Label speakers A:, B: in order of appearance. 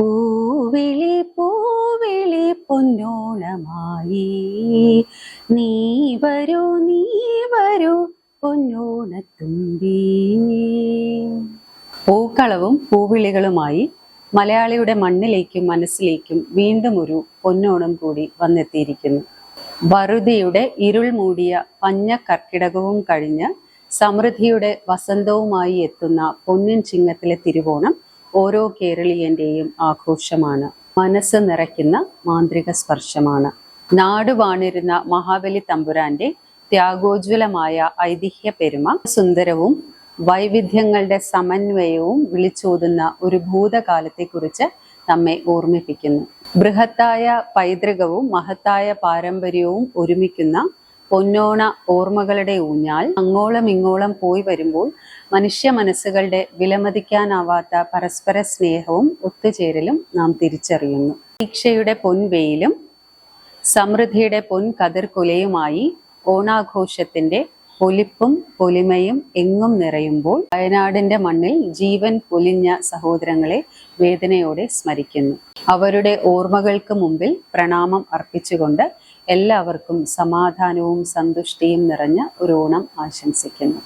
A: പൂവിളി പൂവിളി പൊന്നോണമായി. നീ വരൂ നീ വരൂ പൊന്നോണത്തുമ്പി. പൂക്കളവും പൂവിളികളുമായി മലയാളിയുടെ മണ്ണിലേക്കും മനസ്സിലേക്കും വീണ്ടും ഒരു പൊന്നോണം കൂടി വന്നെത്തിയിരിക്കുന്നു. വറുതിയുടെ ഇരുൾ മൂടിയ പഞ്ഞ കർക്കിടകവും കഴിഞ്ഞ് സമൃദ്ധിയുടെ വസന്തവുമായി എത്തുന്ന പൊന്നിൻ ചിങ്ങത്തിലെ തിരുവോണം ഓരോ കേരളീയന്റെയും ആഘോഷമാണ്. മനസ്സ് നിറയ്ക്കുന്ന മാന്ത്രിക സ്പർശമാണ്. നാട് വാണിരുന്ന മഹാബലി തമ്പുരാന്റെ ത്യാഗോജ്വലമായ ഐതിഹ്യ പെരുമ സുന്ദരവും വൈവിധ്യങ്ങളുടെ സമന്വയവും വിളിച്ചോതുന്ന ഒരു ഭൂതകാലത്തെക്കുറിച്ച് നമ്മെ ഓർമ്മിപ്പിക്കുന്നു. ബൃഹത്തായ പൈതൃകവും മഹത്തായ പാരമ്പര്യവും ഒരുമിക്കുന്ന പൊന്നോണ ഓർമ്മകളുടെ ഊഞ്ഞാൽ അങ്ങോളം ഇങ്ങോളം പോയി വരുമ്പോൾ മനുഷ്യ മനസ്സുകളുടെ വിലമതിക്കാനാവാത്ത പരസ്പര സ്നേഹവും ഒത്തുചേരലും നാം തിരിച്ചറിയുന്നു. പ്രതീക്ഷയുടെ പൊൻവെയിലും സമൃദ്ധിയുടെ പൊൻ പൊൻകതിർക്കുലയുമായി ഓണാഘോഷത്തിന്റെ പൊലിപ്പും പൊലിമയും എങ്ങും നിറയുമ്പോൾ വയനാടിന്റെ മണ്ണിൽ ജീവൻ പൊലിഞ്ഞ സഹോദരങ്ങളെ വേദനയോടെ സ്മരിക്കുന്നു. അവരുടെ ഓർമ്മകൾക്ക് മുമ്പിൽ പ്രണാമം അർപ്പിച്ചുകൊണ്ട് എല്ലാവർക്കും സമാധാനവും സന്തുഷ്ടിയും നിറഞ്ഞ ഒരു ഓണം ആശംസിക്കുന്നു.